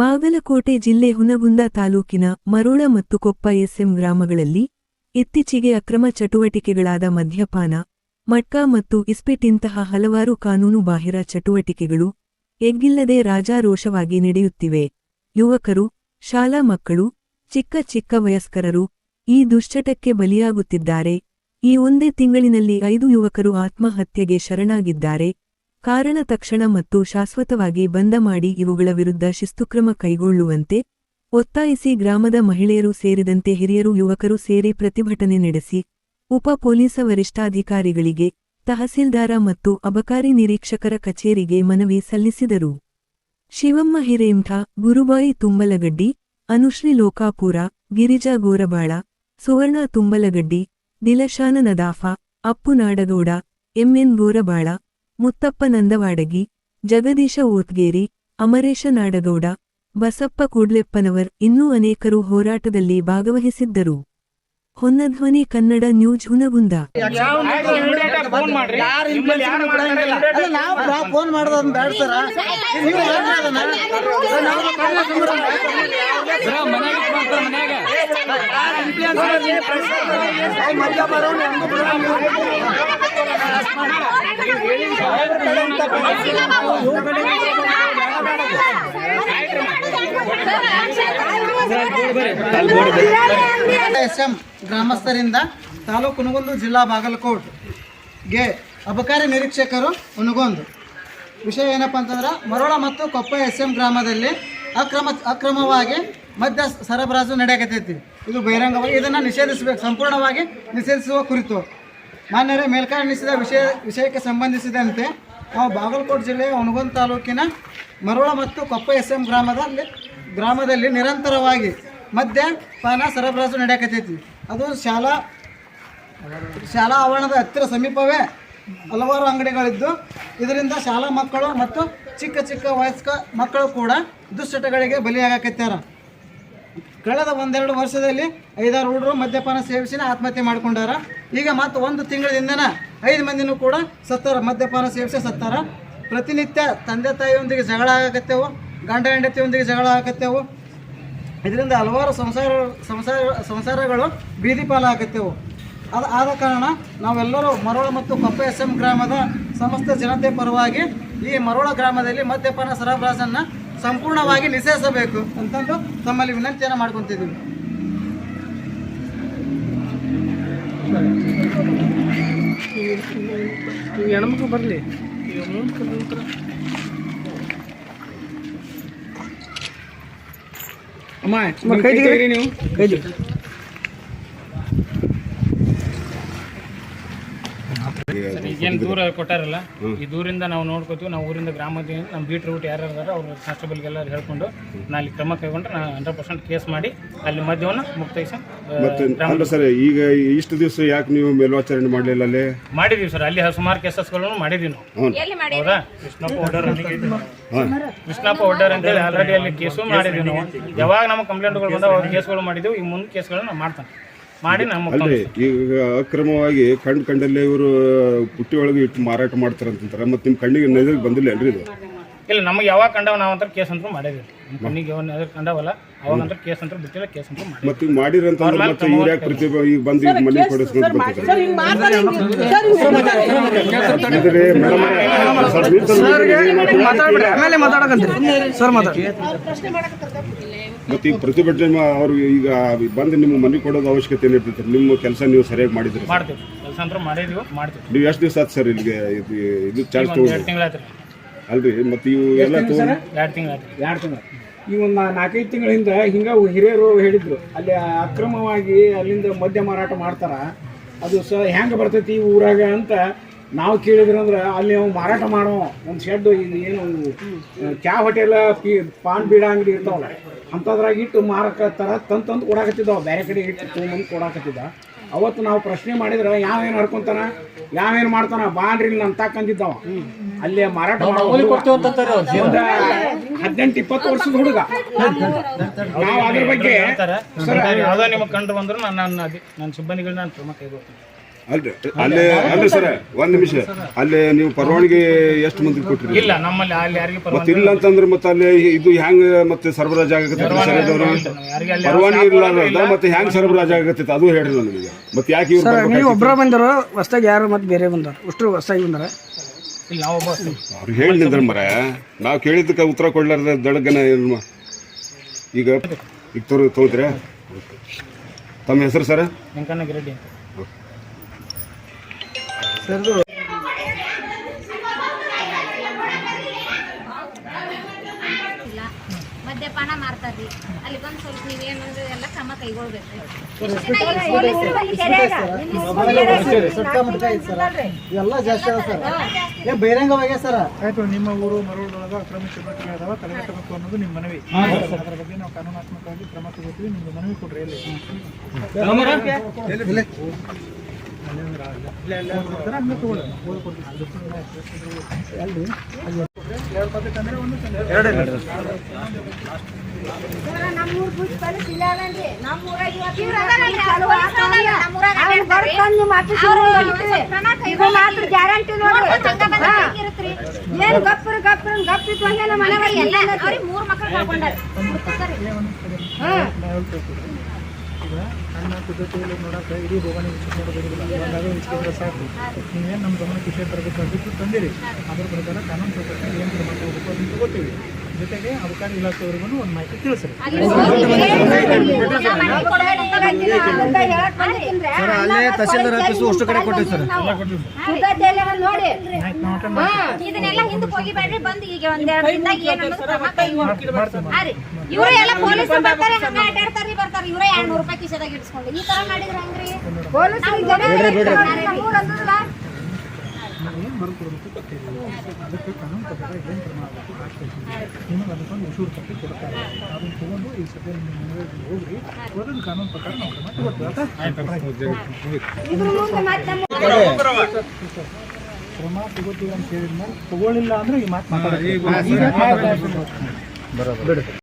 ಬಾಗಲಕೋಟೆ ಜಿಲ್ಲೆ ಹುನಗುಂದ ತಾಲೂಕಿನ ಮರೋಳ ಮತ್ತು ಕೊಪ್ಪ ಎಸ್ಎಂ ಗ್ರಾಮಗಳಲ್ಲಿ ಇತ್ತೀಚೆಗೆ ಅಕ್ರಮ ಚಟುವಟಿಕೆಗಳಾದ ಮದ್ಯಪಾನ ಮಟ್ಕಾ ಮತ್ತು ಇಸ್ಪೆಟ್ಇಂತಹ ಹಲವಾರು ಕಾನೂನುಬಾಹಿರ ಚಟುವಟಿಕೆಗಳು ಎಗ್ಗಿಲ್ಲದೆ ರಾಜಾರೋಷವಾಗಿ ನಡೆಯುತ್ತಿವೆ. ಯುವಕರು, ಶಾಲಾ ಮಕ್ಕಳು, ಚಿಕ್ಕ ಚಿಕ್ಕ ವಯಸ್ಕರರು ಈ ದುಶ್ಚಟಕ್ಕೆ ಬಲಿಯಾಗುತ್ತಿದ್ದಾರೆ. ಈ ಒಂದೇ ತಿಂಗಳಿನಲ್ಲಿ ಐದು ಯುವಕರು ಆತ್ಮಹತ್ಯೆಗೆ ಶರಣಾಗಿದ್ದಾರೆ. ಕಾರಣ ತಕ್ಷಣ ಮತ್ತು ಶಾಶ್ವತವಾಗಿ ಬಂದ ಮಾಡಿ ಇವುಗಳ ವಿರುದ್ಧ ಶಿಸ್ತುಕ್ರಮ ಕೈಗೊಳ್ಳುವಂತೆ ಒತ್ತಾಯಿಸಿ ಗ್ರಾಮದ ಮಹಿಳೆಯರು ಸೇರಿದಂತೆ ಹಿರಿಯರು ಯುವಕರು ಸೇರಿ ಪ್ರತಿಭಟನೆ ನಡೆಸಿ ಉಪ ಪೊಲೀಸ ವರಿಷ್ಠಾಧಿಕಾರಿಗಳಿಗೆ ತಹಸೀಲ್ದಾರ ಮತ್ತು ಅಬಕಾರಿ ನಿರೀಕ್ಷಕರ ಕಚೇರಿಗೆ ಮನವಿ ಸಲ್ಲಿಸಿದರು. ಶಿವಮ್ಮ ಹಿರೇಂಠ ಗುರುಬಾಯಿ ತುಂಬಲಗಡ್ಡಿ, ಅನುಶ್ರೀ ಲೋಕಾಪುರ, ಗಿರಿಜಾ ಗೋರಬಾಳ, ಸುವರ್ಣ ತುಂಬಲಗಡ್ಡಿ ದಿಲಶಾನ ನದಾಫ ಅಪ್ಪು ನಾಡಗೌಡ, ಎಂಎನ್ ಗೋರಬಾಳ ಮುತ್ತಪ್ಪ ನಂದವಾಡಗಿ ಜಗದೀಶ ಓತ್ಗೇರಿ ಅಮರೇಶ ನಾಡಗೌಡ ಬಸಪ್ಪ ಕೂಡ್ಲೆಪ್ಪನವರ್ ಇನ್ನೂ ಅನೇಕರು ಹೋರಾಟದಲ್ಲಿ ಭಾಗವಹಿಸಿದ್ದರು. Honnadhwani Kannada news Hunagunda. Phone S M ಗ್ರಾಮಸ್ಥರಿಂದ taluk Hunagund ಜಿಲ್ಲಾ ಬಾಗಲಕೋಟ್ಗೆ ಅಬಕಾರಿ ನಿರೀಕ್ಷಕರು ಹುನಗೊಂದು. ವಿಷಯ ಏನಪ್ಪ ಅಂತಂದ್ರೆ ಮರೋಳ ಮತ್ತು ಕೊಪ್ಪ ಎಸ್ ಎಂ ಗ್ರಾಮದಲ್ಲಿ ಅಕ್ರಮ ಅಕ್ರಮವಾಗಿ ಮದ್ಯ ಸರಬರಾಜು ನಡೆಯಕತ್ತೈತಿ. ಇದು ಬಹಿರಂಗವಾಗಿ ಇದನ್ನು ನಿಷೇಧಿಸಬೇಕು, ಸಂಪೂರ್ಣವಾಗಿ ನಿಷೇಧಿಸುವ ಕುರಿತು. ಮಾನ್ಯರೇ ಮೇಲ್ಕಾಣಿಸಿದ ವಿಷಯ, ವಿಷಯಕ್ಕೆ ಸಂಬಂಧಿಸಿದಂತೆ ನಾವು ಬಾಗಲಕೋಟೆ ಜಿಲ್ಲೆಯ ಹುಣಗೊಂದ್ ತಾಲೂಕಿನ ಮರುಳ ಮತ್ತು ಕೊಪ್ಪ ಎಸ್ ಎಂ ಗ್ರಾಮದಲ್ಲಿ ಗ್ರಾಮದಲ್ಲಿ ನಿರಂತರವಾಗಿ ಮದ್ಯಪಾನ ಸರಬರಾಜು ನಡೆಯಕತ್ತೈತಿ. ಅದು ಶಾಲಾ ಶಾಲಾ ಆವರಣದ ಹತ್ತಿರ ಸಮೀಪವೇ ಹಲವಾರು ಅಂಗಡಿಗಳಿದ್ದು, ಇದರಿಂದ ಶಾಲಾ ಮಕ್ಕಳು ಮತ್ತು ಚಿಕ್ಕ ಚಿಕ್ಕ ವಯಸ್ಕ ಮಕ್ಕಳು ಕೂಡ ದುಶ್ಚಟಗಳಿಗೆ ಬಲಿಯಾಗಕತ್ಯಾರ. ಕಳೆದ ಒಂದೆರಡು ವರ್ಷದಲ್ಲಿ ಐದಾರು ಹುಡುಗರು ಮದ್ಯಪಾನ ಸೇವಿಸಿನ ಆತ್ಮಹತ್ಯೆ ಮಾಡ್ಕೊಂಡಾರ. ಈಗ ಮತ್ತು ಒಂದು ತಿಂಗಳಿಂದನ ಐದು ಮಂದಿನೂ ಕೂಡ ಸತ್ತಾರ, ಮದ್ಯಪಾನ ಸೇವಿಸಿ ಸತ್ತಾರ. ಪ್ರತಿನಿತ್ಯ ತಂದೆ ತಾಯಿಯೊಂದಿಗೆ ಜಗಳ ಆಗಕತ್ತೇವು, ಗಂಡ ಹೆಂಡತಿಯೊಂದಿಗೆ ಜಗಳ ಆಗಕತ್ತೇವು. ಇದರಿಂದ ಹಲವಾರು ಸಂಸಾರ ಸಂಸಾರ, ಸಂಸಾರಗಳು ಬೀದಿ ಪಾಲಾಗತ್ತೇವು ಅದು, ಆದ ಕಾರಣ ನಾವೆಲ್ಲರೂ ಮರೋಳ ಮತ್ತು ಕೊಪ್ಪ ಎಸ್ ಎಂ ಗ್ರಾಮದ ಸಮಸ್ತ ಜನತೆ ಪರವಾಗಿ ಈ ಮರೋಳ ಗ್ರಾಮದಲ್ಲಿ ಮದ್ಯಪಾನ ಸರಬರಾಜನ್ನು ಸಂಪೂರ್ಣವಾಗಿ ನಿಷೇಧಿಸಬೇಕು ಅಂತಂದು ತಮ್ಮಲ್ಲಿ ವಿನಂತಿಯನ್ನು ಮಾಡ್ಕೊತಿದ್ದೀವಿ. ಹೆಣ್ಮಕ್ಳು ಬರಲಿ ಅಮ್ಮ ಕೈ ನೀವು. ಕೈ ಈಗೇನು ದೂರ ಕೊಟ್ಟಾರಲ್ಲ ಈ ದೂರಿಂದ ನಾವು ನೋಡ್ಕೋತೀವಿ ನಾವು ಊರಿಂದ ಗ್ರಾಮದ ನಮ್ಮ ಬೀಟ್ ರೂಟ್ ಯಾರು ಅವ್ರು ಅವ್ರ ಕಾನ್ಸ್ಟೇಬಲ್ಗೆಲ್ಲ ಹೇಳ್ಕೊಂಡು ನಾ ಅಲ್ಲಿ ಕ್ರಮ ಕೈಗೊಂಡ್ರೆ ನಾ ಹಂಡ್ರೆಡ್ ಪರ್ಸೆಂಟ್ ಕೇಸ್ ಮಾಡಿ ಅಲ್ಲಿ ಮದ್ಯವನ್ನು ಮುಕ್ತಾಯಿಸಿ ಮತ್ತೆ ಅಲ್ಲ ಸರ್ ಈಗ ಇಷ್ಟು ದಿವಸ ಯಾಕೆ ನೀವು ಮೇಲ್ವಾಚರಣೆ ಮಾಡಲಿಲ್ಲ ಅಲ್ಲಿ? ಮಾಡಿದೀವಿ ಸರ್ ಅಲ್ಲಿ ಸುಮಾರು ಕೇಸಸ್ಗಳನ್ನು ಮಾಡಿದೀವಿ ನಾವು. ಹೌದಾ? ಕೃಷ್ಣಪ್ಪ ಒಡ್ಡರ್ ಕೃಷ್ಣಪ್ಪ ಒಡ್ಡರ್ ಅಂತೇಳಿ ಆಲ್ರೆಡಿ ಅಲ್ಲಿ ಕೇಸು ಮಾಡಿದೀವಿ ನಾವು. ಯಾವಾಗ ನಮ್ಮ ಕಂಪ್ಲೇಂಟ್ಗಳು ಬಂದಾವ ಅವ್ರ ಕೇಸ್ಗಳು ಮಾಡಿದೀವಿ ಈ ಮುಂದೆ ಕೇಸ್ಗಳನ್ನ ನಾವು ಮಾಡ್ತಾನೆ ಮಾಡಿ ನಮ್ಮ ಅಲ್ರಿ ಈಗ ಅಕ್ರಮವಾಗಿ ಕಂಡು ಕಂಡಲ್ಲೇ ಇವರು ಪುಟ್ಟಿ ಒಳಗೆ ಇಟ್ಟು ಮಾರಾಟ ಮಾಡ್ತಾರಂತಾರೆ ಮತ್ತೆ ನಿಮ್ಮ ಕಣ್ಣಿಗೆ ನಜರಿಗೆ ಬಂದಿಲ್ಲ ಅಲ್ರಿ ಇದು ಇಲ್ಲ ನಮಗೆ ಯಾವಾಗ ಕಂಡವ ನಾವು ಅಂತ ಕೇಸ್ ಅಂತೂ ಮಾಡಿದ್ರಿ ನಮ್ಮ ಕಣ್ಣಿಗೆ ಎದುರು ಕಂಡವಲ್ಲ ಅವಾಗ ಅಂತ ಕೇಸ್ ಅಂತ ಬಿಟ್ಟಿಲ್ಲ ಕೇಸ್ ಅಂತ ಮಾಡಿ ಮತ್ತೆ ಈಗ ಮಾಡಿರಂತಂದ್ರೆ ಮತ್ತೆ ಇವ್ರು ಯಾಕೆ ಪ್ರತಿಭೆ ಈಗ ಬಂದು ಈಗ ಮನೆ ಕೊಡಿಸ್ಕೊಂಡು ಬರ್ತಾರೆ ಇದ್ರೆ ಮೇಡಮ್ ಸ್ವಲ್ಪ ನಿಂತಲ್ಲಿ ಆಮೇಲೆ ಮಾತಾಡಕಂತೀರಿ ಸರ್ ಮಾತಾಡಿ ಮತ್ತೆ ಈಗ ಪ್ರತಿಭಟನೆ ಅವರು ಈಗ ಬಂದು ನಿಮ್ಗೆ ಮನೆ ಕೊಡೋದು ಅವಶ್ಯಕತೆ ಏನಿರ್ತೈತೆ ನಿಮ್ಮ ಕೆಲಸ ನೀವು ಸರಿಯಾಗಿ ಮಾಡಿದ್ರಿ ಮಾಡ್ತೀವಿ. ಕೆಲಸ ಅಂತೂ ಮಾಡಿದೀವಿ ಮಾಡ್ತೀವಿ. ನೀವು ಎಷ್ಟು ದಿವಸ ಆಯ್ತು ಸರ್ ಇಲ್ಲಿಗೆ? ಇದು ಇದು ಚಾರ್ಜ್ ತಗೊಂಡು? ಎರಡು ಅಲ್ರಿ ಮತ್ತೆ ಇವು ಎಲ್ಲ ತಗೊಂಡು? ಎರಡು ತಿಂಗಳು ಈ ಒಂದು ನಾಲ್ಕೈದು ತಿಂಗಳಿಂದ ಹಿಂಗ ಹಿರಿಯರು ಹೇಳಿದ್ರು ಅಲ್ಲಿ ಅಕ್ರಮವಾಗಿ ಅಲ್ಲಿಂದ ಮದ್ಯ ಮಾರಾಟ ಮಾಡ್ತಾರ ಅದು ಸ ಹೆಂಗೆ ಬರ್ತೈತಿ ಈ ಊರಾಗ ಅಂತ ನಾವು ಕೇಳಿದ್ರಂದ್ರೆ ಅಲ್ಲಿ ನಾವು ಮಾರಾಟ ಮಾಡೋ ಒಂದು ಶೆಡ್ ಏನು ಚಾ ಹೋಟೆಲ್ ಪಿ ಪಾನ್ ಬೀಡ ಅಂಗಡಿ ಇರ್ತಾವಲ್ಲ. ಅಂಥದ್ರಾಗ ಇಟ್ಟು ಮಾರಕತ್ತಾರ ತಂದು ತಂದು ಕೊಡಾಕತ್ತಿದ್ದಾವ ಬೇರೆ ಕಡೆ ಇಟ್ಟು ತೊಗೊಂಬಂದು ಕೊಡಾಕತ್ತಿದ್ದ. ಅವತ್ತು ನಾವು ಪ್ರಶ್ನೆ ಮಾಡಿದ್ರೆ ಯಾವೇನು ಹರ್ಕೊಂತಾನ ಯಾವೇನು ಮಾಡ್ತಾನ? ಬಾಂಡ್ರಿ ಇಲ್ಲಿ ನಮ್ಮ ಅಲ್ಲೇ ಅಲ್ಲಿ ಮಾರಾಟ ಹದಿನೆಂಟು ಇಪ್ಪತ್ತು ವರ್ಷದ ಹುಡುಗ. ನಾವು ಅದ್ರ ಬಗ್ಗೆ ಹೇಳ್ತಾರೆ. ಯಾವ್ದೋ ನಿಮಗೆ ಕಂಡು ಬಂದ್ರು ನಾನು ನನ್ನ ಸಿಬ್ಬಂದಿಗಳನ್ನ ನಾನು ಕ್ರಮ ಕೈಗೊಳ್ತೀನಿ. ಅಲ್ರಿ? ಅಲ್ಲೇ ಅಲ್ರಿ ಸರ್ ಒಂದ್ ನಿಮಿಷ. ಅಲ್ಲಿ ನೀವು ಪರವಾನಗಿ ಎಷ್ಟು ಮಂದಿ ಕೊಟ್ರಿ ಇಲ್ಲ ನಮ್ಮಲ್ಲಿ ಅಲ್ಲಿ ಯಾರಿಗೆ ಮತ್ತೆ ಪರವಾನಗಿ ಇಲ್ಲ. ಅಂತಂದ್ರೆ ಮತ್ತೆ ಅಲ್ಲಿ ಇದು ಹೆಂಗ್ ಮತ್ತೆ ಸರಬರಾಜ್ ಆಗತ್ತೆ ಪರವಾನಗಿ ಇಲ್ಲ. ಮತ್ತೆ ಹೆಂಗ್ ಸರಬರಾಜ್ ಆಗತ್ತೆ ಅದು ಹೇಳ್ರಿ ನನಗೆ ಮತ್ತೆ ಯಾಕೆ ಇವ್ರು ಸರ್ ನೀವು ಒಬ್ರ ಒಬ್ಬರ ಬಂದರು ಹೊಸ್ದಾಗಿ ಯಾರು ಮತ್ತೆ ಬೇರೆ ಬಂದಾರ ಅಷ್ಟು ಹೊಸ್ದಾಗಿ ಬಂದಾರ? ಅವ್ರು ಹೇಳಿದ್ರೆ ಮರ. ನಾವು ಕೇಳಿದ್ದಕ್ಕೆ ಉತ್ತರ ಕೊಡ್ಲಾರ್ದ ದಡಗನ ಏನ್ ಈಗ ಈಗ ತೋರ್ ತೋದ್ರಿ ತಮ್ಮ ಹೆಸರು ಸರ್? ವೆಂಕಣ್ಣಗಿರೆಡ್ಡಿ ಅಂತ. ಇಲ್ಲ ಮದ್ಯಪಾನ ಮಾಡ್ತಾರ್ರಿ. ಅಲ್ಲಿ ಬಂದು ಸ್ವಲ್ಪ ನೀವೇನು ಎಲ್ಲ ಕ್ರಮ ಕೈಗೊಳ್ಬೇಕು. ಸುತ್ತ ಮುಟ್ಕ ಐತಿ ಸರ್ ಇವೆಲ್ಲ ಜಾಸ್ತಿ ಅದ ಸರ್ ಏನ್ ಬಹಿರಂಗವಾಗ್ಯ ಸರ್ ಆಯ್ತು ನಿಮ್ಮ ಊರು ಮರಳೊಳಗ ಅಕ್ರಮ ಚಟುವಟಿಕೆ ಅದಾವ ತಡೆಗಟ್ಟಬೇಕು ಅನ್ನೋದು ನಿಮ್ಮ ಮನವಿ. ಅದರ ಬಗ್ಗೆ ನಾವು ಕಾನೂನಾತ್ಮಕವಾಗಿ ಕ್ರಮ ತಗೋತೀವಿ ನಿಮ್ಗೆ ಮನವಿ ಕೊಡ್ರಿ ಎಲ್ಲಿ? ಗ್ಯಾರಂಟಿ ಏನು ಗಪ್ಪರು ಗಪ್ಪರು ಗಪ್ಪಿತ್ತು ಹಂಗೆ ಮನೆ ಎಲ್ಲ ಮೂರ್ ಮಕ್ಕಳು ಕಳ್ಕೊಂಡಾರ ನನ್ನ ಪದ್ಧತಿಯಲ್ಲಿ ನೋಡೋಕೆ ಇಡೀ ಭೋಗಾನಿ ವಿಷಯ ಬರೋದಿಲ್ಲ ವಿಷಯ ಸಾಕು. ನೀವೇನು ನಮ್ಮ ಗಮನಕ್ಕೆ ವಿಷಯ ತರಬೇಕು ಅಂತ ತಂದಿರಿ. ಅದ್ರ ಪ್ರಕಾರ ಕಾನೂನು ಪ್ರಕಾರ ಏನು ಕ್ರಮ ಅಂತ ತಗೋತೀವಿ ಜೊತೆಗೆ ಅಬಕಾರಿ ಇಲಾಖೆಯವರಿಗೂ ಒಂದು ಮಾಹಿತಿ ತಿಳಿಸ್ರಿ. ಅಲ್ಲೇ ತಹಸೀಲ್ದಾರ್ ಆಫೀಸು ಅಷ್ಟು ಕಡೆ ಕೊಟ್ಟಿವಿ ಸರ್ ನೋಡಿ. ಇದನ್ನೆಲ್ಲ ಹಿಂದಕ್ಕೆ ಹೋಗಿಬೇಡ್ರಿ ಬಂದು ಈಗ ಒಂದೆರಡು ದಿನದಾಗ ಏನು ಅನ್ನೋದು ಕ್ರಮ ಕೈಗೊಳ್ಳಿ. ಹಾ ರೀ. ಇವ್ರು ಎಲ್ಲ ಪೊಲೀಸ್ ಬರ್ತಾರೆ ಹಂಗ ಅಡ್ಡಾಡ್ತಾರ್ರಿ ಬರ್ತಾರೆ. ಇವರೇ ಎರಡ್ ನೂರು ರೂಪಾಯಿ ಕಿಶದಾಗ ಇಡ್ಸ್ಕೊಂಡು. ಈ ತರ ಮಾಡಿದ್ರ ಹೆಂಗ್ರಿ? ಏನು ಬರ್ಕೊಡ್ಬೇಕು ಗೊತ್ತಿಲ್ಲ ಅದಕ್ಕೆ ಕಾನೂನು ಪ್ರಕಾರ ಏನು ಕ್ರಮ ಆಗಬೇಕು ಅಷ್ಟೇ ನಿಮಗೆ ಅದಕ್ಕೊಂದು ಉಸೂರು ಕಟ್ಟಿ ಕೊಡ್ತಾರೆ. ಅದನ್ನು ತೊಗೊಂಡು ಈ ಸದ್ಯ ನಿಮ್ಮ ಮನೆಗೆ ಹೋಗ್ರಿ. ಅದನ್ನು ಕಾನೂನು ಪ್ರಕಾರ ನಾವು ಕ್ರಮ ತಗೋತೀವಿ. ಆಯ್ತಾ? ಕ್ರಮ ತಗೋತೀವಿ ಅಂತ ಹೇಳಿದ್ಮೇಲೆ ತಗೊಳ್ಳಿಲ್ಲ ಅಂದ್ರೆ ಈ ಮಾತು ಮಾತಾಡ್ತೀವಿ